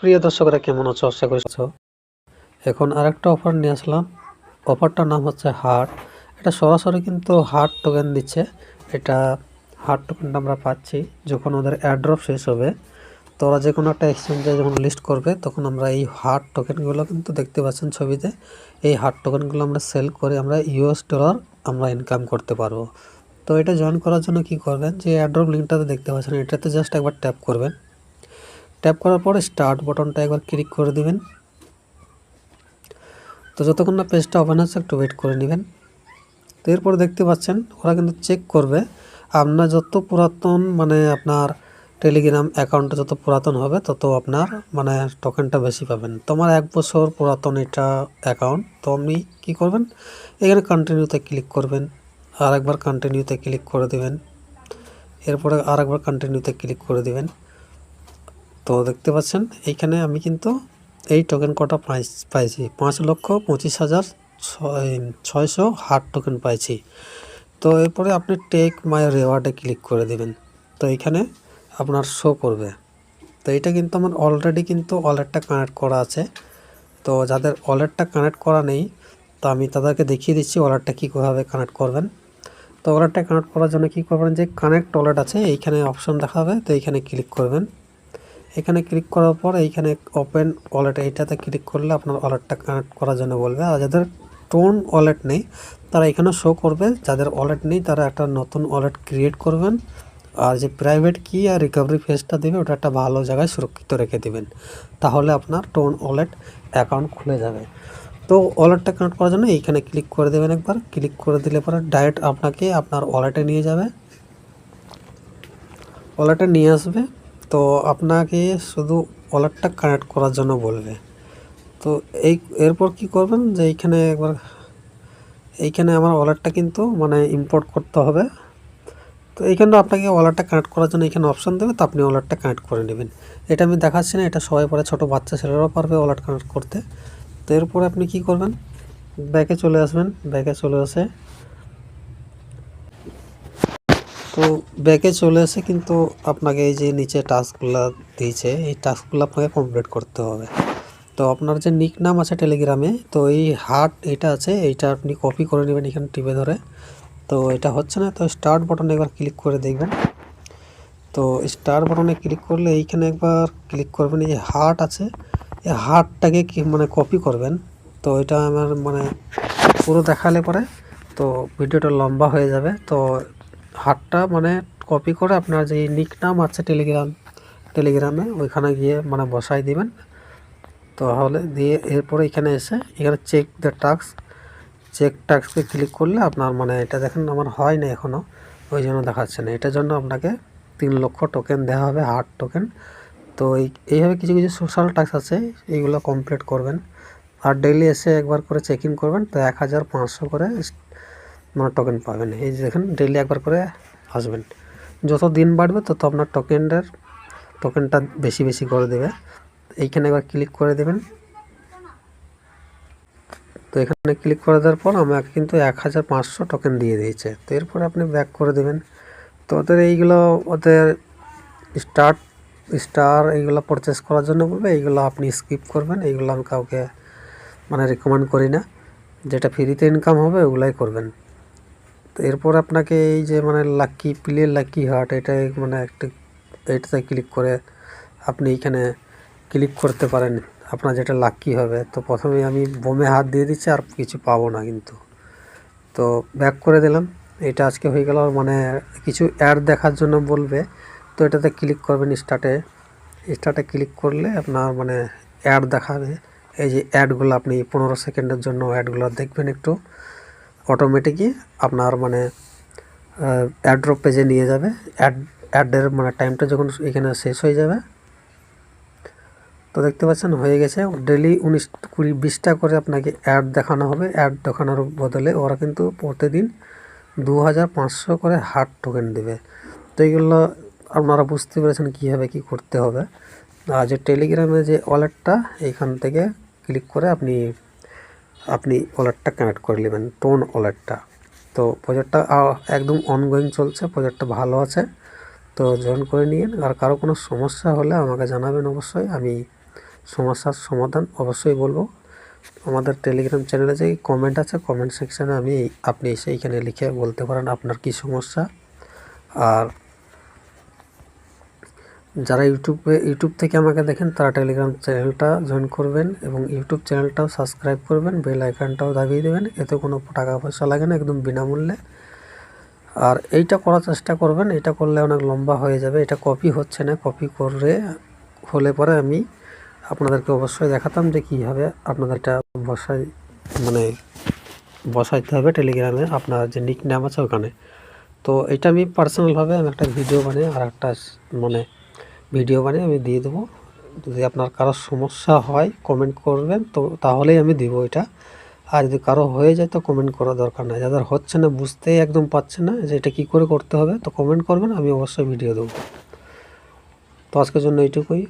প্রিয় দর্শকরা, কেমন আছো? আশা করি আছো। এখন আরেকটা অফার নিয়ে আসলাম। অফারটার নাম হচ্ছে হার্ট এটা সরাসরি কিন্তু হার্ট টোকেন দিচ্ছে। এটা হার্ট টোকেনটা আমরা পাচ্ছি যখন ওদের অ্যাড্রপ শেষ হবে। তো ওরা যে কোনো একটা এক্সচেঞ্জে যখন লিস্ট করবে, তখন আমরা এই হার্ট টোকেনগুলো কিন্তু দেখতে পাচ্ছেন ছবিতে। এই হার্ট টোকেনগুলো আমরা সেল করে আমরা ইউএস ডলার আমরা ইনকাম করতে পারব। তো এটা জয়েন করার জন্য কি করবেন? যে অ্যাড্রপ লিঙ্কটাতে দেখতে পাচ্ছেন, এটাতে জাস্ট একবার ট্যাপ করবেন। ট্যাপ করার পরে স্টার্ট বটনটা একবার ক্লিক করে দিবেন। তো যতক্ষণ না পেজটা ওপেন হচ্ছে, একটু ওয়েট করে নেবেন। তো এরপর দেখতে পাচ্ছেন, ওরা কিন্তু চেক করবে। আপনার যত পুরাতন মানে আপনার টেলিগ্রাম অ্যাকাউন্টটা যত পুরাতন হবে, তত আপনার মানে টোকেনটা বেশি পাবেন। তোমার এক বছর পুরাতন এটা অ্যাকাউন্ট তো আপনি কী করবেন? এখানে কন্টিনিউতে ক্লিক করবেন আর একবার কন্টিনিউতে ক্লিক করে দেবেন। এরপরে আর একবার কন্টিনিউতে ক্লিক করে দেবেন। তো দেখতে পাচ্ছেন, এইখানে আমি কিন্তু এই টোকেন কটা পাই- পাইছি? পাঁচ লক্ষ পঁচিশ হাজার ছয়- ছয়শো হার্ট টোকেন পাইছি। তো এরপরে আপনি টেক মাই রেওয়ার্ডে ক্লিক করে দেবেন। তো এইখানে আপনার শো করবে। তো এটা কিন্তু আমার অলরেডি কিন্তু ওয়ালেটটা কানেক্ট করা আছে। তো যাদের ওয়ালেটটা কানেক্ট করা নেই, তো আমি তাদেরকে দেখিয়ে দিচ্ছি ওয়ালেটটা কীভাবে কানেক্ট করবেন। তো ওয়ালেটটা কানেক্ট করার জন্য কী করবেন যে কানেক্ট ওয়ালেট আছে, এইখানে অপশন দেখাবে, তো এইখানে ক্লিক করবেন। এখানে ক্লিক করার পর এইখানে ওপেন ওয়ালেট এইটাতে ক্লিক করলে আপনার ওয়ালেটটা কানেক্ট করার জন্য বলবে। আর যাদের টোন ওয়ালেট নেই, তারা এখানে শো করবে। যাদের ওয়ালেট নেই, তারা একটা নতুন ওয়ালেট ক্রিয়েট করবেন। আর যে প্রাইভেট কি আর রিকভারি ফেসটা দেবে, ওটা একটা ভালো জায়গায় সুরক্ষিত রেখে দেবেন। তাহলে আপনার টোন ওয়ালেট অ্যাকাউন্ট খুলে যাবে। তো ওয়ালেটটা কানেক্ট করার জন্য এইখানে ক্লিক করে দেবেন একবার। ক্লিক করে দিলে পরে ডাইরেক্ট আপনাকে আপনার ওয়ালেটে নিয়ে যাবে। ওয়ালেটে নিয়ে আসবে। তো আপনাকে শুধু ওয়ালেটটা কানেক্ট করার জন্য বলবে। তো এই, এরপর কি করবেন যে এইখানে একবার, এইখানে আমার ওয়ালেটটা কিন্তু মানে ইম্পোর্ট করতে হবে। তো এইখানে আপনাকে ওয়ালেটটা কানেক্ট করার জন্য এখানে অপশান দেবে, তো আপনি ওয়ালেটটা কানেক্ট করে নেবেন। এটা আমি দেখাচ্ছি না, এটা সবাই পরে, ছোটো বাচ্চা ছেলেরাও পারবে ওয়ালেট কানেক্ট করতে। তো এরপরে আপনি কি করবেন? ব্যাকে চলে আসবেন, ব্যাকে চলে আসে তো ব্যাকে চলে এসে কিন্তু আপনাকে এই যে নিচে টাস্কগুলো দিয়েছে, এই টাস্কগুলো আপনাকে কমপ্লিট করতে হবে। তো আপনার যে নিক নাম আছে টেলিগ্রামে তো এই হার্ট এটা আছে, এইটা আপনি কপি করে নেবেন এখানে টিপে ধরে। তো এটা হচ্ছে না, তো স্টার্ট বাটনে একবার ক্লিক করে দেখবেন। তো স্টার বাটনে ক্লিক করলে এইখানে একবার ক্লিক করবেন, এই যে হার্ট আছে, এই হার্টটাকে মানে কপি করবেন। তো এটা আমার মানে পুরো দেখালে পরে, তো ভিডিওটা লম্বা হয়ে যাবে। তো হার্টটা মানে কপি করে আপনার যে নিক নাম আছে টেলিগ্রাম টেলিগ্রামে ওইখানে গিয়ে মানে বসাই দিবেন। তো তাহলে দিয়ে এরপরে এখানে এসে এখানে চেক দ্য টাস্ক চেক টাস্কে ক্লিক করলে আপনার মানে এটা দেখেন আমার হয় না এখনও ওই জন্য দেখাচ্ছে না। এটার জন্য আপনাকে তিন লক্ষ টোকেন দেওয়া হবে হার্ট টোকেন তো এই, এইভাবে কিছু কিছু সোশ্যাল টাস্ক আছে, এইগুলো কমপ্লিট করবেন। আর ডেইলি এসে একবার করে চেক ইন করবেন, তো এক হাজার পাঁচশো করে মানে টোকেন পাবেন। এই যে দেখেন ডেইলি একবার করে আসবেন। যত দিন বাড়বে, তত আপনার টোকেনটার টোকেনটা বেশি বেশি করে দেবে। এইখানে একবার ক্লিক করে দেবেন। তো এখানে ক্লিক করে দেওয়ার পর আমাকে কিন্তু এক হাজার পাঁচশো টোকেন দিয়ে দিয়েছে। তো এরপরে আপনি ব্যাক করে দেবেন। তো ওদের এইগুলো, ওদের স্টার্ট স্টার এইগুলো পারচেস করার জন্য বলবে, এইগুলো আপনি স্কিপ করবেন। এইগুলো আমি কাউকে মানে রেকমেন্ড করি না। যেটা ফ্রিতে ইনকাম হবে, ওগুলাই করবেন। তো এরপর আপনাকে এই যে মানে লাকি প্লে লাকি হার্ট এটা মানে একটা, এটাতে ক্লিক করে আপনি এইখানে ক্লিক করতে পারেন। আপনার যেটা লাকি হবে। তো প্রথমে আমি বোমে হাত দিয়ে দিচ্ছি, আর কিছু পাবো না কিন্তু। তো ব্যাক করে দিলাম। এটা আজকে হয়ে গেল মানে কিছু অ্যাড দেখার জন্য বলবে। তো এটাতে ক্লিক করবেন স্টার্টে স্টার্টে ক্লিক করলে আপনার মানে অ্যাড দেখাবে। এই যে অ্যাডগুলো আপনি পনেরো সেকেন্ডের জন্য অ্যাডগুলো দেখবেন একটু। অটোমেটিকই আপনার মানে অ্যাড্রপ পেজে নিয়ে যাবে। অ্যাড অ্যাডের মানে টাইমটা যখন এখানে শেষ হয়ে যাবে, তো দেখতে পাচ্ছেন হয়ে গেছে। ডেলি উনিশ কুড়ি, বিশটা করে আপনাকে অ্যাড দেখানো হবে। অ্যাড দেখানোর বদলে ওরা কিন্তু প্রতিদিন দু হাজার পাঁচশো করে হার্ট টোকেন দেবে। তো এইগুলো আপনারা বুঝতে পেরেছেন কীভাবে কী করতে হবে। আর যে টেলিগ্রামে যে ওয়ালেটটা এইখান থেকে ক্লিক করে আপনি আপনি ওয়ালেটটা কানেক্ট করে নেবেন টোন ওয়ালেটটা তো প্রজেক্টটা একদম অনগোয়িং চলছে প্রজেক্টটা ভালো আছে। তো জয়েন করে নিন। আর কারও কোনো সমস্যা হলে আমাকে জানাবেন অবশ্যই। আমি সমস্যার সমাধান অবশ্যই বলব। আমাদের টেলিগ্রাম চ্যানেলে যে কমেন্ট আছে কমেন্ট সেকশানে আমি, আপনি সেইখানে লিখে বলতে পারেন আপনার কি সমস্যা। আর যারা ইউটিউবে ইউটিউব থেকে আমাকে দেখেন, তারা টেলিগ্রাম চ্যানেলটা জয়েন করবেন এবং ইউটিউব চ্যানেলটাও সাবস্ক্রাইব করবেন বেল আইকনটাও দাবিয়ে দেবেন। এতে কোনো টাকা পয়সা লাগে না, একদম বিনামূল্যে। আর এইটা করার চেষ্টা করবেন, এটা করলে অনেক লম্বা হয়ে যাবে। এটা কপি হচ্ছে না কপি করে, হলে পরে আমি আপনাদেরকে অবশ্যই দেখাতাম যে কীভাবে আপনাদের এটা বসাই মানে বসাইতে হবে টেলিগ্রামে আপনার যে নিক নাম আছে ওখানে। তো এটা আমি পার্সোনালভাবে আমি একটা ভিডিও বানিয়ে আর একটা মানে ভিডিও বানিয়ে আমি দিয়ে দেবো। যদি আপনার কারও সমস্যা হয় কমেন্ট করবেন, তো তাহলেই আমি দিব এটা। আর যদি কারও হয়ে যায়, তো কমেন্ট করার দরকার নাই। যাদের হচ্ছে না, বুঝতেই একদম পাচ্ছে না যে এটা কী করে করতে হবে, তো কমেন্ট করবেন, আমি অবশ্যই ভিডিও দেবো। তো আজকের জন্য এইটুকুই।